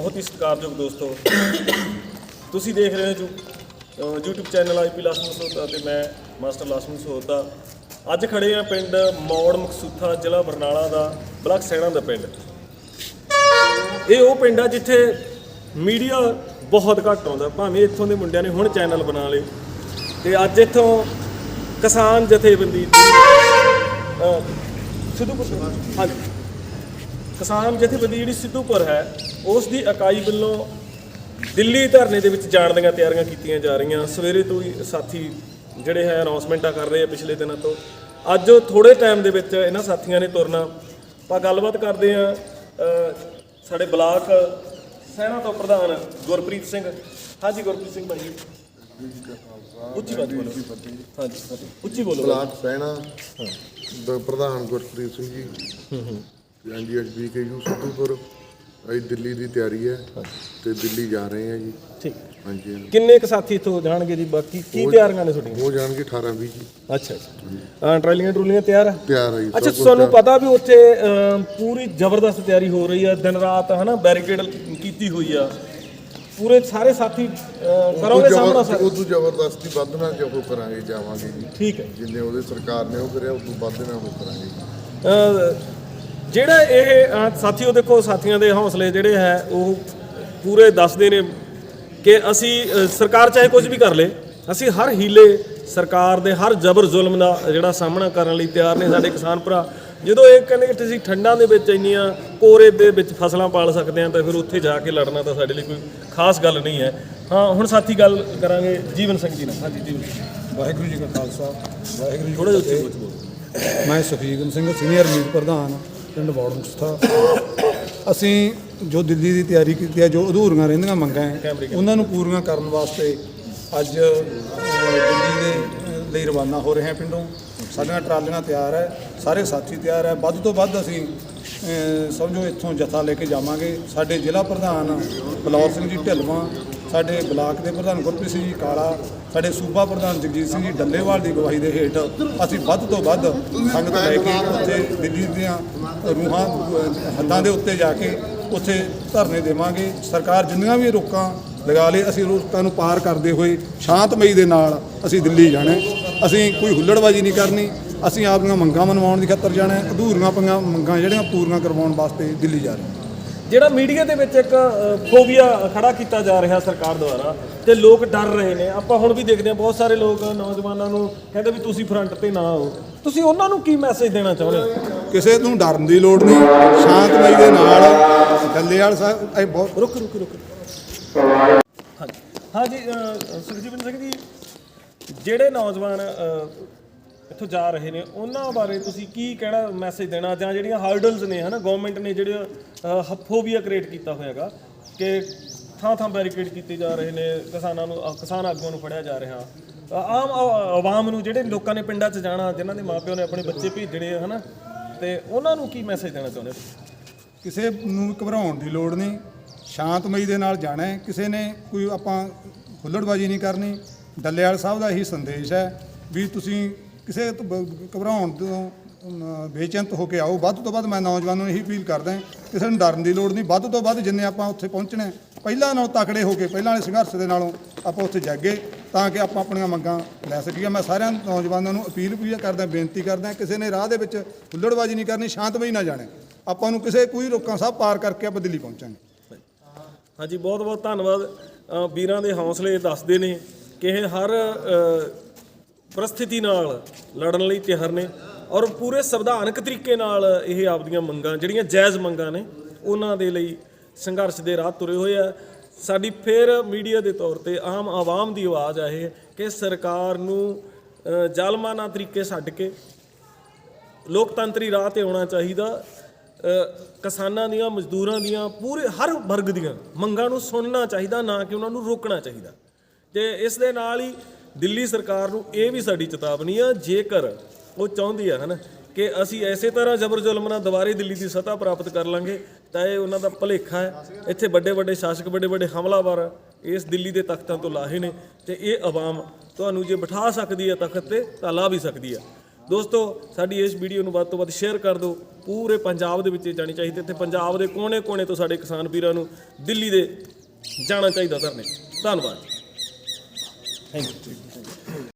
ਬਹੁਤ ਹੀ ਸਤਿਕਾਰਯੋਗ ਦੋਸਤੋ। ਤੁਸੀਂ ਦੇਖ ਰਹੇ ਹੋ ਜੋ ਅ, YouTube ਚੈਨਲ ਆਈਪੀ ਲਾਸਮਨ ਸੋਤਾ ਤੇ ਮੈਂ ਮਾਸਟਰ ਲਾਸਮਨ ਸੋਤਾ ਅੱਜ ਖੜੇ ਆ ਪਿੰਡ ਮੌੜ ਮਕਸੂਥਾ ਜ਼ਿਲ੍ਹਾ ਬਰਨਾਲਾ ਦਾ ਬਲਾਕ ਸੈਣਾ ਦਾ ਪਿੰਡ। ਇਹ ਉਹ ਪਿੰਡ ਆ ਜਿੱਥੇ ਮੀਡੀਆ ਬਹੁਤ ਘੱਟ ਆਉਂਦਾ। ਭਾਵੇਂ ਇੱਥੋਂ ਦੇ ਮੁੰਡਿਆਂ ਨੇ ਹੁਣ ਚੈਨਲ ਬਣਾ ਲਏ। ਤੇ ਅੱਜ ਇੱਥੋਂ ਕਿਸਾਨ ਜਥੇਬੰਦੀ ਦੀ ਅ, ਸਿੱਧੂਪੁਰ ਹਾਂਜੀ। ਕਿਸਾਨ ਜਥੇਬੰਦੀ ਜਿਹੜੀ ਸਿੱਧੂਪੁਰ ਹੈ ਉਸ ਦੀ ਇਕਾਈ ਵੱਲੋਂ ਦਿੱਲੀ ਧਰਨੇ ਦੇ ਵਿੱਚ ਜਾਣ ਦੀਆਂ ਤਿਆਰੀਆਂ ਕੀਤੀਆਂ ਜਾ ਰਹੀਆਂ। ਸਵੇਰੇ ਤੋਂ ਹੀ ਸਾਥੀ ਜਿਹੜੇ ਹੈ ਅਨਾਉਂਸਮੈਂਟਾਂ ਕਰ ਰਹੇ ਆ ਪਿਛਲੇ ਦਿਨਾਂ ਤੋਂ। ਅੱਜ ਥੋੜੇ ਟਾਈਮ ਦੇ ਵਿੱਚ ਇਹਨਾਂ ਸਾਥੀਆਂ ਨੇ ਤੁਰਨਾ। ਆਪਾਂ ਗੱਲਬਾਤ ਕਰਦੇ ਆ ਸਾਡੇ ਬਲਾਕ ਸੈਨਾ ਤੋਂ ਪ੍ਰਧਾਨ ਗੁਰਪ੍ਰੀਤ ਸਿੰਘ। ਹਾਂਜੀ ਗੁਰਪ੍ਰੀਤ ਸਿੰਘ ਭਾਈ। ਉੱਚੀ ਬਾਤ ਬੋਲੋ। ਹਾਂਜੀ ਉੱਚੀ ਬੋਲੋ। ਬਲਾਕ ਦਾ ਪ੍ਰਧਾਨ Gurpreet Singh ji. NDSB K U Sidhupur. ਅਸੀਂ ਦਿੱਲੀ ਦੀ ਤਿਆਰੀ ਹੈ ਤੇ ਦਿੱਲੀ ਜਾ ਰਹੇ ਹਾਂ ਜੀ। ਠੀਕ। ਹਾਂਜੀ ਹਾਂਜੀ। ਕਿੰਨੇ ਕੁ ਸਾਥੀ ਇੱਥੋਂ ਜਾਣਗੇ ਜੀ? ਬਾਕੀ ਕੀ ਤਿਆਰੀਆਂ ਨੇ ਤੁਹਾਡੀਆਂ? ਹੋ ਜਾਣਗੇ 18 20 ਜੀ। ਅੱਛਾ ਅੱਛਾ। ਟਰਾਲੀਆਂ ਟਰੂਲੀਆਂ ਤਿਆਰ ਆ? ਤਿਆਰ ਹੈ ਜੀ ਅੱਛਾ ਸਭ ਕੁਛ ਤੁਹਾਨੂੰ। ਪਤਾ ਵੀ ਉੱਥੇ ਪੂਰੀ ਜ਼ਬਰਦਸਤ ਤਿਆਰੀ ਹੋ ਰਹੀ ਆ। ਦਿਨ ਰਾਤ ਹਨਾ ਬੈਰੀਕੇਡ ਕੀਤੀ ਹੋਈ ਆ। ਪੂਰੇ ਸਾਰੇ ਸਾਥੀ ਕਰੋਗੇ ਸਾਹਮਣਾ ਸਰ? ਉਦੋਂ ਜ਼ਬਰਦਸਤੀ ਵੱਧ ਨਾਲ ਜੋ ਉਹ ਕਰਾਂਗੇ ਜਾਵਾਂਗੇ ਜੀ। ਠੀਕ ਹੈ। ਜਿੰਨੇ ਉਹਦੇ ਸਰਕਾਰ ਨੇ ਉਹ ਕਰਿਆ ਉਦੋਂ ਵੱਧ ਨਾਲ ਉਹ ਕਰਾਂਗੇ ਜਿਹੜਾ ਇਹ ਸਾਥੀਓ ਦੇਖੋ ਸਾਥੀਆਂ ਦੇ ਹੌਸਲੇ ਜਿਹੜੇ ਹੈ ਉਹ ਪੂਰੇ ਦੱਸਦੇ ਨੇ ਕਿ ਅਸੀਂ ਸਰਕਾਰ ਚਾਹੇ ਕੁਝ ਵੀ ਕਰ ਲੇ ਅਸੀਂ ਹਰ ਹੀਲੇ ਸਰਕਾਰ ਦੇ ਹਰ ਜ਼ਬਰ ਜ਼ੁਲਮ ਦਾ ਜਿਹੜਾ ਸਾਹਮਣਾ ਕਰਨ ਲਈ ਤਿਆਰ ਨੇ ਸਾਡੇ ਕਿਸਾਨ ਭਰਾ। ਜਦੋਂ ਇਹ ਕਹਿੰਦੇ ਕਿ ਤੁਸੀਂ ਠੰਡਾਂ ਦੇ ਵਿੱਚ ਇੰਨੀਆਂ ਕੋਰੇ ਦੇ ਵਿੱਚ ਫਸਲਾਂ ਪਾਲ ਸਕਦੇ ਆ ਤਾਂ ਫਿਰ ਉੱਥੇ ਜਾ ਕੇ ਲੜਨਾ ਤਾਂ ਸਾਡੇ ਲਈ ਕੋਈ ਖਾਸ ਗੱਲ ਨਹੀਂ ਹੈ। ਹਾਂ ਹੁਣ ਸਾਥੀ ਗੱਲ ਕਰਾਂਗੇ ਜੀਵਨ ਸਿੰਘ ਜੀ ਨਾਲ। ਹਾਂਜੀ ਜੀਵਨ ਵਾਹਿਗੁਰੂ ਜੀ ਕਾ ਖਾਲਸਾ ਵਾਹਿਗੁਰੂ ਜੀ ਥੋੜਾ ਜਿਹਾ ਉੱਚੀ। ਬੋਲੋ। ਮੈਂ ਸੁਖੀਗਨ ਸਿੰਘ ਸੀਨੀਅਰ ਮੀਤ ਪ੍ਰਧਾਨ। ਪਿੰਡ ਬੌੜ ਮੁਸਤਾ ਅਸੀਂ ਜੋ ਦਿੱਲੀ ਦੀ ਤਿਆਰੀ ਕੀਤੀ ਹੈ, ਜੋ ਅਧੂਰੀਆਂ ਰਹਿੰਦੀਆਂ ਮੰਗਾਂ ਹੈ, ਉਹਨਾਂ ਨੂੰ ਪੂਰੀਆਂ ਕਰਨ ਵਾਸਤੇ ਅੱਜ ਦਿੱਲੀ ਦੇ ਲਈ ਰਵਾਨਾ ਹੋ ਰਹੇ ਹਾਂ ਪਿੰਡੋਂ। ਸਾਡੀਆਂ ਟਰਾਲੀਆਂ ਤਿਆਰ ਹੈ, ਸਾਰੇ ਸਾਥੀ ਤਿਆਰ ਹੈ। ਵੱਧ ਤੋਂ ਵੱਧ ਅਸੀਂ ਸਮਝੋ ਇੱਥੋਂ ਜਥਾ ਲੈ ਕੇ ਜਾਵਾਂਗੇ। ਸਾਡੇ ਜ਼ਿਲ੍ਹਾ ਪ੍ਰਧਾਨ ਬਲੌਰ ਸਿੰਘ ਜੀ ਢਿਲਵਾਂ ਸਾਡੇ ਬਲਾਕ ਦੇ ਪ੍ਰਧਾਨ ਗੁਰਪ੍ਰੀਤ ਸਿੰਘ ਜੀ ਕਾਲਾ, ਸਾਡੇ ਸੂਬਾ ਪ੍ਰਧਾਨ ਜਗਜੀਤ ਸਿੰਘ ਜੀ ਡੱਲੇਵਾਲ ਦੀ ਗਵਾਹੀ ਦੇ ਹੇਠ ਅਸੀਂ ਵੱਧ ਤੋਂ ਵੱਧ ਸੰਗਤ ਲੈ ਕੇ ਉੱਥੇ ਦਿੱਲੀ ਦੀਆਂ ਰੂਹਾਂ ਹੱਦਾਂ ਦੇ ਉੱਤੇ ਜਾ ਕੇ ਉੱਥੇ ਧਰਨੇ ਦੇਵਾਂਗੇ। ਸਰਕਾਰ ਜਿੰਨੀਆਂ ਵੀ ਰੋਕਾਂ ਲਗਾ ਲਏ ਅਸੀਂ ਰੋਕਾਂ ਨੂੰ ਪਾਰ ਕਰਦੇ ਹੋਏ ਸ਼ਾਂਤਮਈ ਦੇ ਨਾਲ ਅਸੀਂ ਦਿੱਲੀ ਜਾਣਾ ਅਸੀਂ ਕੋਈ ਹੁੱਲੜਬਾਜੀ ਨਹੀਂ ਕਰਨੀ, ਅਸੀਂ ਆਪਣੀਆਂ ਮੰਗਾਂ ਮਨਵਾਉਣ ਦੀ ਖਾਤਰ ਜਾਣਾ ਹੈ। ਅਧੂਰੀਆਂ ਪਈਆਂ ਮੰਗਾਂ ਜਿਹੜੀਆਂ ਪੂਰੀਆਂ ਕਰਵਾਉਣ ਵਾਸਤੇ ਦਿੱਲੀ ਜਾ ਰਹੇ ਜਿਹੜਾ ਮੀਡੀਆ ਦੇ ਵਿੱਚ ਇੱਕ ਫੋਬੀਆ ਖੜਾ ਕੀਤਾ ਜਾ ਰਿਹਾ ਸਰਕਾਰ ਦੁਆਰਾ ਤੇ ਲੋਕ ਡਰ ਰਹੇ ਨੇ। ਆਪਾਂ ਹੁਣ ਵੀ ਦੇਖਦੇ ਹਾਂ ਬਹੁਤ ਸਾਰੇ ਲੋਕ ਨੌਜਵਾਨਾਂ ਨੂੰ ਕਹਿੰਦੇ ਵੀ ਤੁਸੀਂ ਫਰੰਟ ਤੇ ਨਾ ਆਓ। ਤੁਸੀਂ ਉਹਨਾਂ ਨੂੰ ਕੀ ਮੈਸੇਜ ਦੇਣਾ ਚਾਹੁੰਦੇ ਹੋ? ਕਿਸੇ ਨੂੰ ਡਰਨ ਦੀ ਲੋੜ ਨਹੀਂ। ਸ਼ਾਂਤਮਈ ਦੇ ਨਾਲ ਡੱਲੇਵਾਲ ਸਾਹਿਬ ਇਹ ਬਹੁਤ ਰੁਕ ਰੁਕ ਰੁਕ। ਹਾਂਜੀ। ਹਾਂਜੀ ਸੁਖਜੀਵਨ ਸਿੰਘ ਜੀ ਜਿਹੜੇ ਨੌਜਵਾਨ ਇੱਥੋਂ ਜਾ ਰਹੇ ਨੇ। ਉਹਨਾਂ ਬਾਰੇ ਤੁਸੀਂ ਕੀ ਕਹਿਣਾ ਮੈਸੇਜ ਦੇਣਾ ਜਾਂ ਜਿਹੜੀਆਂ ਹਰਡਲਸ ਨੇ ਹਨਾ ਗਵਰਨਮੈਂਟ ਨੇ ਜਿਹੜੇ ਫੋਬੀਆ ਕ੍ਰੀਏਟ ਕੀਤਾ ਹੋਇਆਗਾ ਕਿ ਥਾਂ ਥਾਂ ਬੈਰੀਕੇਡ ਕੀਤੇ ਜਾ ਰਹੇ ਨੇ, ਕਿਸਾਨਾਂ ਨੂੰ ਕਿਸਾਨ ਆਗੂਆਂ ਨੂੰ ਫੜਿਆ ਜਾ ਰਿਹਾ। ਆਮ ਆਵਾਮ ਨੂੰ ਜਿਹੜੇ ਲੋਕਾਂ ਨੇ ਪਿੰਡਾਂ 'ਚ ਜਾਣਾ, ਜਿਨ੍ਹਾਂ ਦੇ ਮਾਪਿਓ ਨੇ ਆਪਣੇ ਬੱਚੇ ਭੇਜਣੇ ਆ, ਹਨਾ, ਤੇ ਉਹਨਾਂ ਨੂੰ ਕੀ ਮੈਸੇਜ ਦੇਣਾ ਚਾਹੁੰਦੇ ਕਿਸੇ ਨੂੰ ਘਬਰਾਉਣ ਦੀ ਲੋੜ ਨਹੀਂ। ਸ਼ਾਂਤਮਈ ਦੇ ਨਾਲ ਜਾਣਾ ਹੈ। ਕਿਸੇ ਨੇ ਕੋਈ ਆਪਾਂ ਹੁੱਲੜਬਾਜੀ ਨਹੀਂ ਕਰਨੀ। ਡੱਲੇਵਾਲ ਸਾਹਿਬ ਦਾ ਇਹੀ ਸੰਦੇਸ਼ ਹੈ ਵੀ ਤੁਸੀਂ ਕਿਸੇ ਤੋਂ ਬ- ਘਬਰਾਉਣ ਤੋਂ ਅਮ, ਬੇਚਿੰਤ ਹੋ ਕੇ ਆਓ। ਵੱਧ ਤੋਂ ਵੱਧ ਮੈਂ ਨੌਜਵਾਨਾਂ ਨੂੰ ਇਹੀ ਅਪੀਲ ਕਰਦਾ ਕਿਸੇ ਨੂੰ ਡਰਨ ਦੀ ਲੋੜ ਨਹੀਂ। ਵੱਧ ਤੋਂ ਵੱਧ ਜਿੰਨੇ ਆਪਾਂ ਉੱਥੇ ਪਹੁੰਚਣਾ ਹੈ, ਪਹਿਲਾਂ ਨਾਲੋਂ ਤਕੜੇ ਹੋ ਕੇ ਪਹਿਲਾਂ ਵਾਲੇ ਸੰਘਰਸ਼ ਦੇ ਨਾਲੋਂ ਆਪਾਂ ਉੱਥੇ ਜਾਗੇ ਤਾਂ ਕਿ ਆਪਾਂ ਆਪਣੀਆਂ ਮੰਗਾਂ ਲੈ ਸਕੀਏ। ਮੈਂ ਸਾਰਿਆਂ ਨੌਜਵਾਨਾਂ ਨੂੰ ਅਪੀਲ ਵੀ ਕਰਦਾ ਬੇਨਤੀ ਕਰਦਾ ਕਿਸੇ ਨੇ ਰਾਹ ਦੇ ਵਿੱਚ ਹੁੱਲੜਬਾਜੀ ਨਹੀਂ ਕਰਨੀ ਸ਼ਾਂਤਮਈ ਨਾ ਜਾਣਾ ਆਪਾਂ ਨੂੰ ਕਿਸੇ ਕੋਈ ਰੋਕਾਂ ਸਭ ਪਾਰ ਕਰਕੇ ਆਪਾਂ ਦਿੱਲੀ ਪਹੁੰਚਾਂਗੇ। ਹਾਂਜੀ ਬਹੁਤ ਬਹੁਤ ਧੰਨਵਾਦ। ਅ, ਵੀਰਾਂ ਦੇ ਹੌਸਲੇ ਦੱਸਦੇ ਨੇ ਕਿ ਇਹ ਹਰ ਅ, ਪਰਿਸਥਿਤੀ ਨਾਲ ਲੜਨ ਲਈ ਤਿਆਰ ਨੇ ਔਰ ਪੂਰੇ ਸੰਵਿਧਾਨਕ ਤਰੀਕੇ ਨਾਲ ਇਹ ਆਪਦੀਆਂ ਮੰਗਾਂ ਜਿਹੜੀਆਂ ਜਾਇਜ਼ ਮੰਗਾਂ ਨੇ ਉਹਨਾਂ ਦੇ ਲਈ ਸੰਘਰਸ਼ ਦੇ ਰਾਹ ਤੁਰੇ ਹੋਏ ਆ। ਸਾਡੀ ਫਿਰ ਮੀਡੀਆ ਦੇ ਤੌਰ ਤੇ ਆਮ ਆਵਾਮ ਦੀ ਆਵਾਜ਼ ਆ ਇਹ ਕਿ ਸਰਕਾਰ ਨੂੰ ਅ, ਜ਼ਾਲਮਾਨਾ ਤਰੀਕੇ ਛੱਡ ਕੇ ਲੋਕਤੰਤਰੀ ਰਾਹ ਤੇ ਆਉਣਾ ਚਾਹੀਦਾ। ਕਿਸਾਨਾਂ ਦੀਆਂ ਮਜ਼ਦੂਰਾਂ ਦੀਆਂ ਪੂਰੇ ਹਰ ਵਰਗ ਦੀਆਂ ਮੰਗਾਂ ਨੂੰ ਸੁਣਨਾ ਚਾਹੀਦਾ ਨਾ ਕਿ ਉਹਨਾਂ ਨੂੰ ਰੋਕਣਾ ਚਾਹੀਦਾ। ਤੇ ਇਸ ਦੇ ਨਾਲ ਹੀ ਦਿੱਲੀ ਸਰਕਾਰ ਨੂੰ ਇਹ ਵੀ ਸਾਡੀ ਚੇਤਾਵਨੀ ਆ, ਜੇਕਰ ਉਹ ਚਾਹੁੰਦੀ ਆ ਹਨਾ ਕਿ ਅਸੀਂ ਐਸੇ ਤਰ੍ਹਾਂ ਜ਼ਬਰ ਜ਼ੁਲਮ ਨਾਲ ਦੁਬਾਰੇ ਦਿੱਲੀ ਦੀ ਸੱਤਾ ਪ੍ਰਾਪਤ ਕਰ ਲਾਂਗੇ, ਤਾਂ ਇਹ ਉਹਨਾਂ ਦਾ ਭਲੇਖਾ ਹੈ। ਇੱਥੇ ਵੱਡੇ ਵੱਡੇ ਸ਼ਾਸਕ, ਵੱਡੇ ਵੱਡੇ ਹਮਲਾਵਰ ਇਸ ਦਿੱਲੀ ਦੇ ਤਖਤਾਂ ਤੋਂ ਲਾਹੇ ਨੇ ਤੇ ਇਹ ਆਵਾਮ ਤੁਹਾਨੂੰ ਜੇ ਬਿਠਾ ਸਕਦੀ ਹੈ ਤਖਤ ਤੇ, ਤਾਂ ਲਾ ਵੀ ਸਕਦੀ ਹੈ ਦੋਸਤੋ, ਸਾਡੀ ਇਸ ਵੀਡੀਓ ਨੂੰ ਵੱਧ ਤੋਂ ਵੱਧ ਸ਼ੇਅਰ ਕਰ ਦਿਓ। ਪੂਰੇ ਪੰਜਾਬ ਦੇ ਵਿੱਚ ਇਹ ਜਾਣੀ ਚਾਹੀਦੀ ਤੇ ਪੰਜਾਬ ਦੇ ਕੋਨੇ-ਕੋਨੇ ਤੋਂ ਸਾਡੇ ਕਿਸਾਨ ਵੀਰਾਂ ਨੂੰ ਦਿੱਲੀ ਦੇ ਜਾਣਾ ਚਾਹੀਦਾ ਧਰਨੇ। ਧੰਨਵਾਦ। 谢谢。